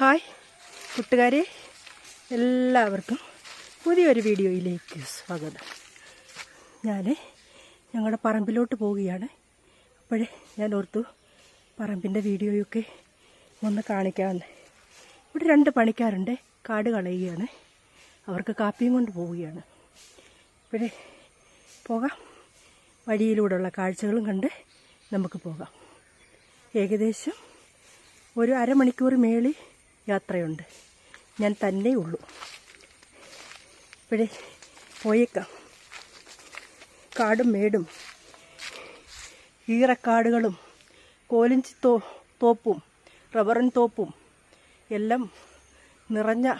Hi കൂട്ടുകാരെ. എല്ലാവർക്കും പുതിയൊരു വീഡിയോയിലേക്ക് സ്വാഗതം. ഞാൻ ഞങ്ങളുടെ പറമ്പിലോട്ട് പോവുകയാണ്. അപ്പോഴേ ഞാൻ ഓർത്തു പറമ്പിന്റെ വീഡിയോയൊക്കെ ഒന്ന് കാണിക്കാമെന്ന് ഇവിടെ രണ്ട് പണിക്കാരുണ്ട് കാട് കളയുകയാണ്. അവർക്ക് കാപ്പിയും കൊണ്ട് പോവുകയാണ്. ഇപ്പോഴേ പോകാം. വഴിയിലൂടെയുള്ള കാഴ്ചകളും കണ്ട് നമുക്ക് പോകാം. ഏകദേശം ഒരു അരമണിക്കൂർ മേളിൽ യാത്രയുണ്ട്. ഞാൻ തന്നെ ഉള്ളൂ. ഇവിടെ പോയേക്കാം. കാടും മേടും ഈറക്കാടുകളും കോലിഞ്ചി തോ തോപ്പും റബ്ബറിൻ തോപ്പും എല്ലാം നിറഞ്ഞ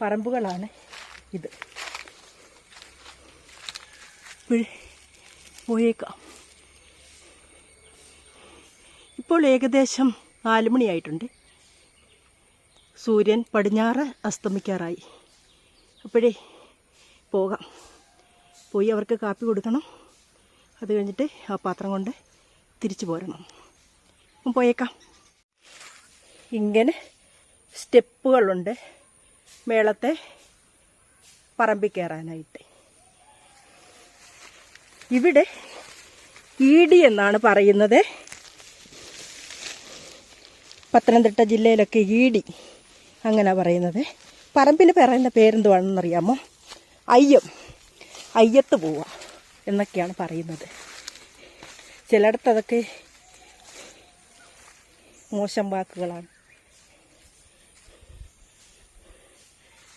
പറമ്പുകളാണ് ഇത്. പോയേക്കാം. ഇപ്പോൾ ഏകദേശം നാല് മണിയായിട്ടുണ്ട്. സൂര്യൻ പടിഞ്ഞാറ് അസ്തമിക്കാറായി. അപ്പോഴേ പോകാം. പോയി അവർക്ക് കാപ്പി കൊടുക്കണം. അത് കഴിഞ്ഞിട്ട് ആ പാത്രം കൊണ്ട് തിരിച്ചു പോരണം. പോയേക്കാം. ഇങ്ങനെ സ്റ്റെപ്പുകളുണ്ട് മേളത്തെ പറമ്പിൽ കയറാനായിട്ട് ഇവിടെ ഈടി എന്നാണ് പറയുന്നത്. പത്തനംതിട്ട ജില്ലയിലൊക്കെ ഈടി അങ്ങനെ പറയുന്നത്. പറമ്പിന് പറയുന്ന പേരെന്തുവാണെന്നറിയാമോ? അയ്യം. അയ്യത്ത് പോവുക എന്നൊക്കെയാണ് പറയുന്നത്. ചിലയിടത്ത് അതൊക്കെ മോശം വാക്കുകളാണ്.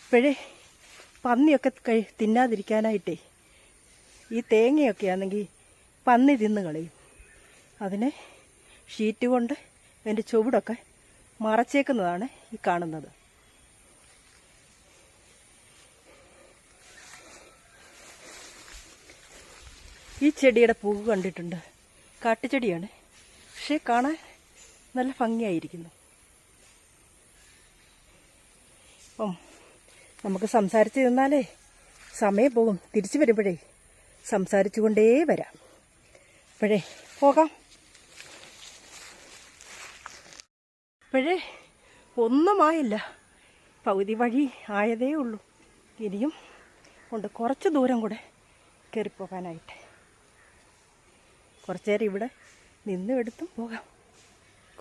ഇപ്പോഴേ പന്നിയൊക്കെ കഴി തിന്നാതിരിക്കാനായിട്ടേ ഈ തേങ്ങയൊക്കെ ആണെങ്കിൽ പന്നി തിന്ന് കളയും. അതിനെ ഷീറ്റ് കൊണ്ട് അതിന്റെ ചുവടൊക്കെ മറച്ചേക്കുന്നതാണ് ഈ കാണുന്നത്. ഈ ചെടിയുടെ പൂവ് കണ്ടിട്ടുണ്ട്. കാട്ടുചെടിയാണ്. പക്ഷേ കാണാൻ നല്ല ഭംഗിയായിരിക്കുന്നു. അപ്പം നമുക്ക് സംസാരിച്ച് നിന്നാലേ സമയം പോകും. തിരിച്ചു വരുമ്പോഴേ സംസാരിച്ചു കൊണ്ടേ വരാം. അപ്പോഴേ പോകാം. ഇപ്പോഴേ ഒന്നുമായില്ല. പകുതി വഴി ആയതേ ഉള്ളൂ. ഇനിയും ഉണ്ട് കുറച്ച് ദൂരം കൂടെ കയറിപ്പോകാനായിട്ട്. കുറച്ച് നേരം ഇവിടെ നിന്ന് എടുത്തും പോകാം.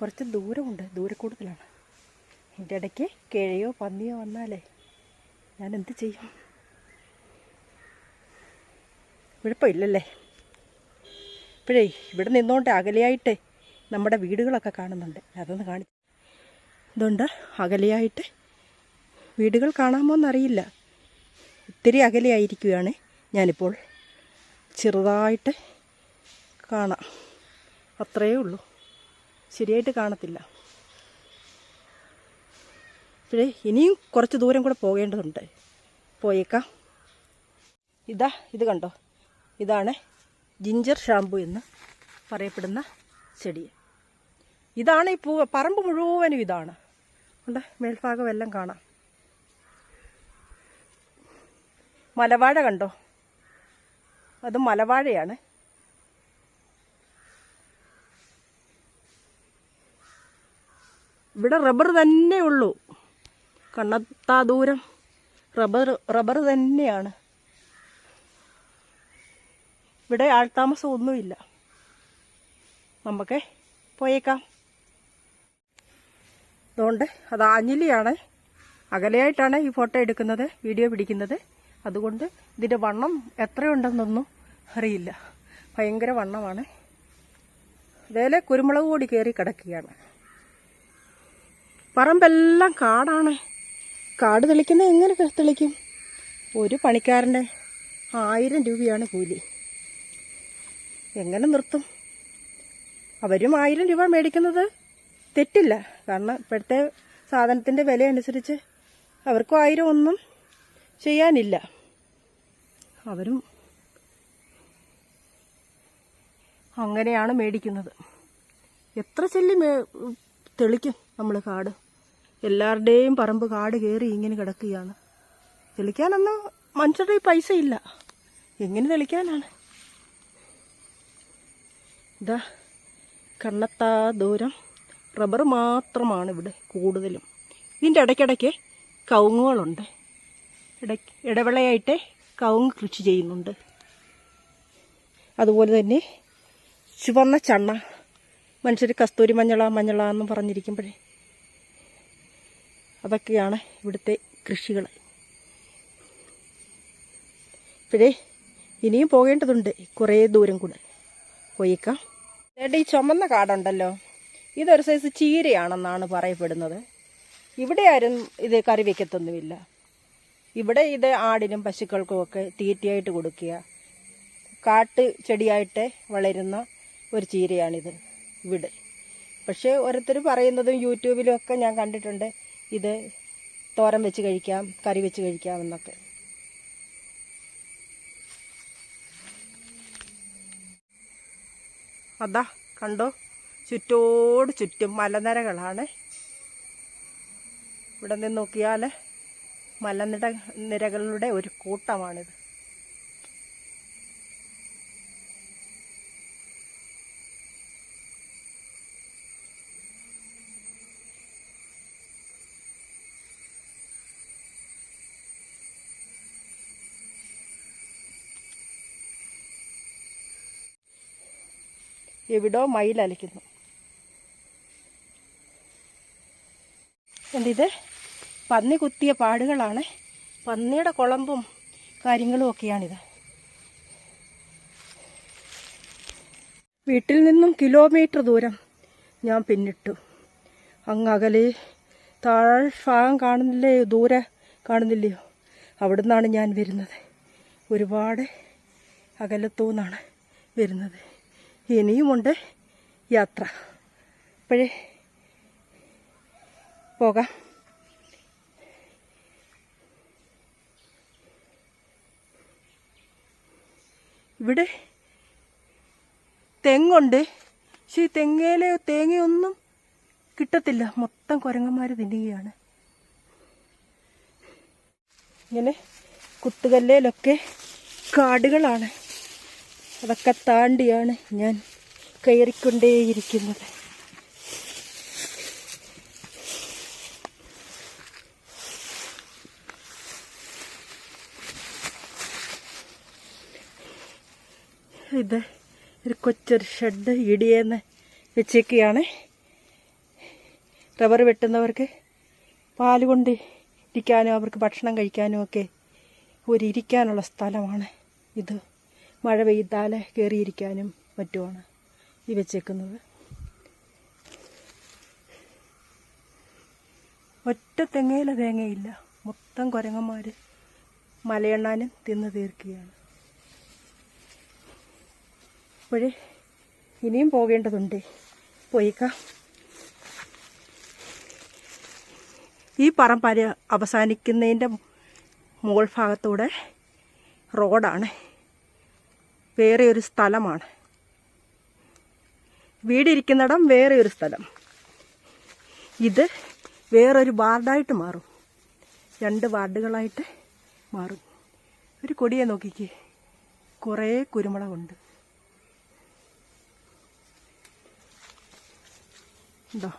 കുറച്ച് ദൂരമുണ്ട് ദൂരക്കൂടുതലാണ്. എന്റെ ഇടയ്ക്ക് കിഴയോ പന്നിയോ വന്നാലേ ഞാൻ എന്ത് ചെയ്യും? കുഴപ്പമില്ലല്ലേ? ഇപ്പോഴേ ഇവിടെ നിന്നുകൊണ്ട് അകലെയായിട്ട് നമ്മുടെ വീടുകളൊക്കെ കാണുന്നുണ്ട്. അതൊന്ന് കാണി ഇതുണ്ട്. അകലെയായിട്ട് വീടുകൾ കാണാമോ എന്നറിയില്ല ഒത്തിരി അകലെയായിരിക്കുകയാണ് ഞാനിപ്പോൾ. ചെറുതായിട്ട് കാണാം. അത്രയേ ഉള്ളൂ. ശരിയായിട്ട് കാണത്തില്ല. പിന്നെ ഇനിയും കുറച്ച് ദൂരം കൂടെ പോകേണ്ടതുണ്ട്. പോയേക്കാം. ഇതാ ഇത് കണ്ടോ? ഇതാണ് ജിഞ്ചർ ഷാമ്പു എന്ന് പറയപ്പെടുന്ന ചെടി. ഇതാണ് ഈ പൂവ് പറമ്പ് മുഴുവനും ഇതാണ്. ഉണ്ട് മേൽഭാഗം എല്ലാം കാണാം. മലവാഴ കണ്ടോ? അത് മലവാഴയാണ്. ഇവിടെ റബ്ബർ തന്നെ ഉള്ളൂ. കണ്ണത്താ ദൂരം. റബ്ബർ റബ്ബർ തന്നെയാണ്. ഇവിടെ ആൾത്താമസം ഒന്നുമില്ല. നമുക്ക് പോയേക്കാം. അതുകൊണ്ട് അത് ആഞ്ഞിലിയാണ്. അകലെയായിട്ടാണ് ഈ ഫോട്ടോ എടുക്കുന്നത് വീഡിയോ പിടിക്കുന്നത്. അതുകൊണ്ട് ഇതിന്റെ വണ്ണം എത്രയുണ്ടെന്നൊന്നും അറിയില്ല. ഭയങ്കര വണ്ണമാണ്. ഇതേലെ കുരുമുളക് കൂടി കയറി കിടക്കുകയാണ്. പറമ്പെല്ലാം കാടാണ്. കാട് തെളിക്കുന്നത് എങ്ങനെ തെളിക്കും? ഒരു പണിക്കാരന്റെ ആയിരം രൂപയാണ് കൂലി. എങ്ങനെ നിർത്തും? അവരും ആയിരം രൂപ മേടിക്കുന്നത് തെറ്റില്ല. കാരണം ഇപ്പോഴത്തെ സാധനത്തിന്റെ വില അനുസരിച്ച് അവർക്കും ആയിരം ഒന്നും ചെയ്യാനില്ല. അവരും അങ്ങനെയാണ് മേടിക്കുന്നത്. എത്ര ചെല്ലി മേ തെളിക്കും നമ്മൾ കാട്. എല്ലാവരുടെയും പറമ്പ് കാട് കയറി ഇങ്ങനെ കിടക്കുകയാണ്. തെളിക്കാനൊന്നും മനുഷ്യരുടെ പൈസ ഇല്ല. എങ്ങനെ തെളിക്കാനാണ്? ഇതാ കണ്ണത്താ ദൂരം. റബ്ബർ മാത്രമാണ് ഇവിടെ കൂടുതലും. ഇതിന്റെ ഇടയ്ക്കിടയ്ക്ക് കവുങ്ങുകളുണ്ട്. ഇട ഇടവിളയായിട്ട് കവുങ്ങ് കൃഷി ചെയ്യുന്നുണ്ട്. അതുപോലെ തന്നെ ചുവന്ന ചണ്ണ മനുഷ്യർ കസ്തൂരി മഞ്ഞള മഞ്ഞള എന്ന് പറഞ്ഞിരിക്കുമ്പോഴേ അതൊക്കെയാണ് ഇവിടുത്തെ കൃഷികൾ ഇപ്പോഴേ ഇനിയും പോകേണ്ടതുണ്ട് കുറേ ദൂരം കൂടെ. പോയിക്കാം. ചേട്ടാ ഈ ചുമന്ന കാടുണ്ടല്ലോ? ഇതൊരു സൈസ് ചീരയാണെന്നാണ് പറയപ്പെടുന്നത്. ഇവിടെ ആരും ഇത് കറി വെക്കത്തൊന്നുമില്ല. ഇവിടെ ഇത് ആടിനും പശുക്കൾക്കും ഒക്കെ തീറ്റയായിട്ട് കൊടുക്കുക. കാട്ട് ചെടിയായിട്ട് വളരുന്ന ഒരു ചീരയാണിത് ഇവിടെ. പക്ഷേ ഓരോരുത്തർ പറയുന്നതും യൂട്യൂബിലും ഒക്കെ ഞാൻ കണ്ടിട്ടുണ്ട് ഇത് തോരം വെച്ച് കഴിക്കാം കറി വെച്ച് കഴിക്കാം എന്നൊക്കെ. അതാ കണ്ടോ? ചുറ്റോട് ചുറ്റും മലനിരകളാണ്. ഇവിടെ നിന്ന് നോക്കിയാൽ മലനിര നിരകളുടെ ഒരു കൂട്ടമാണിത്. എവിടോ മയിലലിക്കുന്നു. എന്തിത് പന്നി കുത്തിയ പാടുകളാണ്. പന്നിയുടെ കുളമ്പും കാര്യങ്ങളും ഒക്കെയാണിത്. വീട്ടിൽ നിന്നും കിലോമീറ്റർ ദൂരം ഞാൻ പിന്നിട്ടു. അങ്ങ് അകലെ താഴ്ഭാഗം കാണുന്നില്ലേ ദൂരെ കാണുന്നില്ലയോ? അവിടുന്നാണ് ഞാൻ വരുന്നത്. ഒരുപാട് അകലത്തു നിന്നാണ് വരുന്നത്. ഇനിയുമുണ്ട് യാത്ര. അപ്പോഴേ പോകാം. ഇവിടെ തെങ്ങുണ്ട്. പക്ഷെ ഈ തെങ്ങയിലെ തേങ്ങയൊന്നും കിട്ടത്തില്ല. മൊത്തം കുരങ്ങന്മാർ തിന്നുകയാണ്. ഇങ്ങനെ കുത്തുകല്ലേലൊക്കെ കാടുകളാണ്. അതൊക്കെ താണ്ടിയാണ് ഞാൻ കയറിക്കൊണ്ടേയിരിക്കുന്നത്. ഇത് ഒരു കൊച്ചൊരു ഷെഡ് ഇടിയെന്ന് വെച്ചേക്കുകയാണ്. റബ്ബർ വെട്ടുന്നവർക്ക് പാൽ കൊണ്ട് ഇരിക്കാനും അവർക്ക് ഭക്ഷണം കഴിക്കാനും ഒക്കെ ഒരു ഇരിക്കാനുള്ള സ്ഥലമാണ് ഇത്. മഴ പെയ്താൽ കയറിയിരിക്കാനും പറ്റുമാണ് ഈ വെച്ചേക്കുന്നത്. ഒറ്റ തെങ്ങയിലെ തേങ്ങയില്ല. മൊത്തം കുരങ്ങന്മാർ മലയെണ്ണാനും തിന്ന് തീർക്കുകയാണ്. അപ്പോഴേ ഇനിയും പോകേണ്ടതുണ്ട്. പോയിക്കാം. ഈ പറമ്പര അവസാനിക്കുന്നതിന്റെ മുകൾ ഭാഗത്തൂടെ റോഡാണ്. വേറെ ഒരു സ്ഥലമാണ്. വീടിരിക്കുന്നിടം വേറെ ഒരു സ്ഥലം. ഇത് വേറൊരു വാർഡായിട്ട് മാറും. രണ്ട് വാർഡുകളായിട്ട് മാറും. ഒരു കൊടിയെ നോക്കിക്കേ. കുറേ കുരുമുളകുണ്ട്. ഉണ്ടോ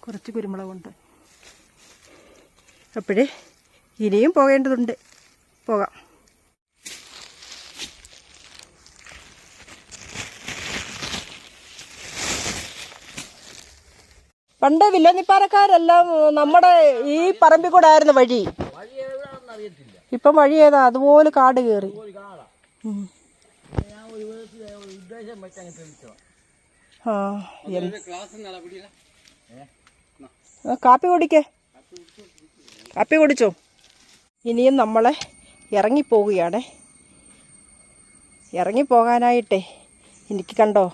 കുറച്ച് കുരുമുളകുണ്ട്. അപ്പോഴേ ഇനിയും പോകേണ്ടതുണ്ട്. പോകാം. പണ്ട് വില്ലനിപ്പാറക്കാരെല്ലാം നമ്മുടെ ഈ പറമ്പിൽ കൂടെ ആയിരുന്നു വഴി. ഇപ്പം വഴി ഏതാ? അതുപോലെ കാട് കയറി കാപ്പി കുടിക്കേ. കാപ്പി കുടിച്ചോ? ഇനിയും നമ്മളെ ഇറങ്ങിപ്പോവുകയാണ്. ഇറങ്ങിപ്പോകാനായിട്ടേ എനിക്ക് കണ്ടോ?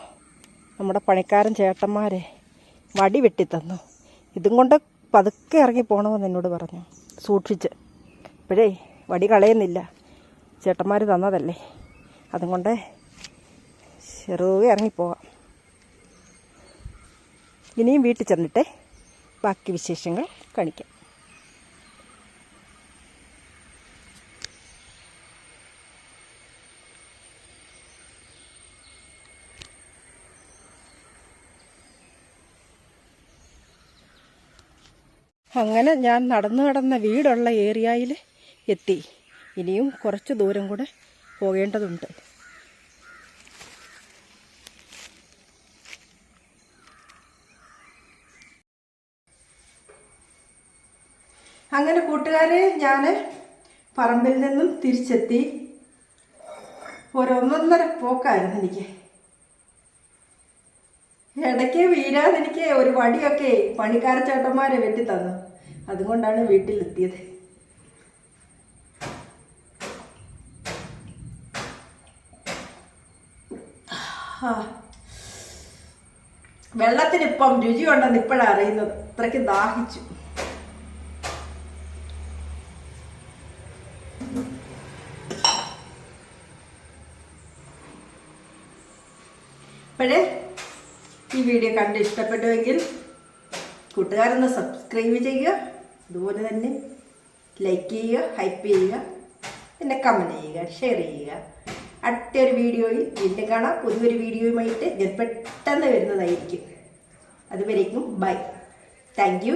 നമ്മുടെ പണിക്കാരൻ ചേട്ടന്മാരെ വടി വെട്ടിത്തന്നു. ഇതും കൊണ്ട് പതുക്കെ ഇറങ്ങിപ്പോകണമെന്ന് എന്നോട് പറഞ്ഞു. സൂക്ഷിച്ച്. ഇപ്പോഴേ വടി കളയുന്നില്ല. ചേട്ടന്മാർ തന്നതല്ലേ. അതും കൊണ്ട് ചെറുകെ ഇറങ്ങിപ്പോകാം ഇനിയും വീട്ടിൽ ചെന്നിട്ട് ബാക്കി വിശേഷങ്ങൾ കാണിക്കാം. അങ്ങനെ ഞാൻ നടന്നു നടന്ന വീടുള്ള ഏരിയയിൽ എത്തി. ഇനിയും കുറച്ച് ദൂരം കൂടെ പോകേണ്ടതുണ്ട്. അങ്ങനെ കൂട്ടുകാരെ ഞാൻ പറമ്പിൽ നിന്നും തിരിച്ചെത്തി. ഒരൊന്നൊന്നര പോക്കായിരുന്നു എനിക്ക്. ഇടയ്ക്ക് വീഴാതെ എനിക്ക് ഒരു വടിയൊക്കെ പണിക്കാര ചേട്ടന്മാരെ വെട്ടി തന്നു. അതുകൊണ്ടാണ് വീട്ടിലെത്തിയത്. വെള്ളത്തിന് ഇപ്പം രുചിയുണ്ടെന്ന് ഇപ്പോഴാണ് അറിയുന്നത്. അത്രയ്ക്ക് ദാഹിച്ചു. അപ്പോഴേ ഈ വീഡിയോ കണ്ട് ഇഷ്ടപ്പെട്ടുവെങ്കിൽ കൂട്ടുകാരൊന്ന് സബ്സ്ക്രൈബ് ചെയ്യുക. അതുപോലെ തന്നെ ലൈക്ക് ചെയ്യുക ഹൈപ്പ് ചെയ്യുക പിന്നെ കമന്റ് ചെയ്യുക ഷെയർ ചെയ്യുക. അടുത്ത ഒരു വീഡിയോയിൽ വീണ്ടും കാണാം. പുതിയൊരു വീഡിയോയുമായിട്ട് ഞാൻ പെട്ടെന്ന് വരുന്നതായിരിക്കും. അതുവരേക്കും ബൈ താങ്ക്